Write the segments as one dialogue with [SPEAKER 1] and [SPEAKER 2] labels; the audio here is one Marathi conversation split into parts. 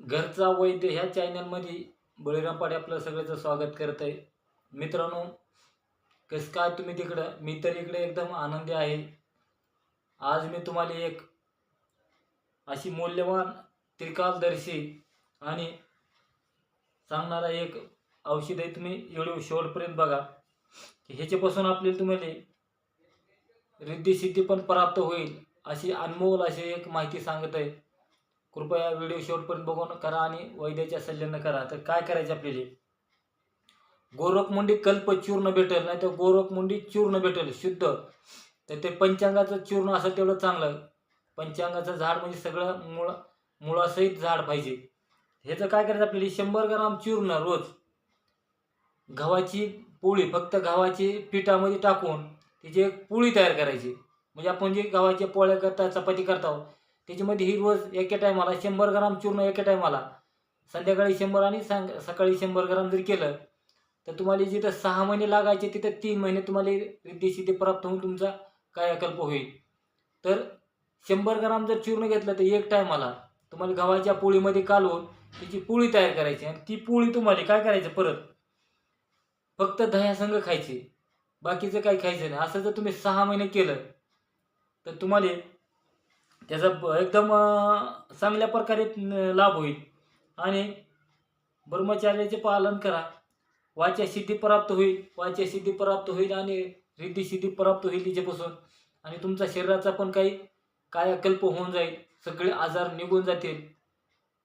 [SPEAKER 1] घरचा वैद्य ह्या चॅनलमध्ये बळीराम पाडे आपलं सगळ्याचं स्वागत करत आहे. मित्रांनो कसं काय तुम्ही तिकडं? मी तर इकडे एकदम आनंदी आहे. आज मी तुम्हाला एक अशी मौल्यवान त्रिकालदर्शी आणि सांगणारा एक औषध आहे तुम्ही व्हिडिओ शेवटपर्यंत बघा. की ह्याच्यापासून आपल्याला तुम्हाला रिद्धी सिद्धी पण प्राप्त होईल अशी अनमोल अशी एक माहिती सांगत आहे. कृपया व्हिडिओ शेवटपर्यंत बघून करा आणि वैद्याच्या सल्ल्यानं करा. तर काय करायचं आपल्याला? गोरखमुंडी कल्प चूर्ण भेटेल नाही तर गोरखमुंडी चूर्ण भेटेल शुद्ध. तर ते पंचांगाचं चूर्ण असं तेवढं चांगलं. पंचांगाचं झाड म्हणजे सगळं मुळ मुळासहित झाड पाहिजे. ह्याचं काय करायचं आपल्याला? शंभर ग्राम चूर्ण रोज. गव्हाची पोळी फक्त गव्हाची पिठामध्ये टाकून तिची एक पोळी तयार करायची. म्हणजे आपण जे गव्हाच्या पोळ्या करता चपाती करता त्याच्यामध्ये ही रोज एका टायमाला शंभर ग्राम चूर्ण एका टायमाला. संध्याकाळी शंभर आणि सांग सकाळी शंभर ग्राम जर केलं तर तुम्हाला जिथं सहा महिने लागायचे तिथं तीन महिने तुम्हाला रिद्धी प्राप्त होऊन तुमचा कायाकल्प होईल. तर शंभर ग्राम जर चूर्ण घेतलं तर एक टायमाला तुम्हाला गव्हाच्या पोळीमध्ये कालवून त्याची पोळी तयार करायची. आणि ती पोळी तुम्हाला काय करायचं परत? फक्त दह्यासंग खायची. बाकीचं काही खायचं नाही. असं जर तुम्ही सहा महिने केलं तर तुम्हाला त्याचा ब- एकदम चांगल्या प्रकारे लाभ होईल. आणि ब्रह्मचार्याचे पालन करा. वाच्या सिद्धी प्राप्त होईल. वाच्या सिद्धी प्राप्त होईल आणि रिद्धी सिद्धी प्राप्त होईल तिच्यापासून. आणि तुमचा शरीराचा पण काही कायाकल्प होऊन जाईल. सगळे आजार निघून जातील.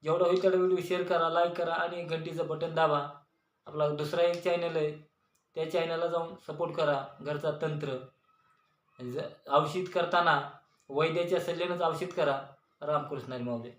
[SPEAKER 1] जेवढा होईल तेवढा व्हिडिओ शेअर करा लाईक करा आणि घंटीचं बटन दाबा. आपला दुसरा एक चॅनल आहे. त्या चॅनलला जाऊन सपोर्ट करा. घरचा तंत्र. ज- औषध करताना वैद्याच्या सल्ल्यानंच औषध करा. रामकृष्णारी माऊली.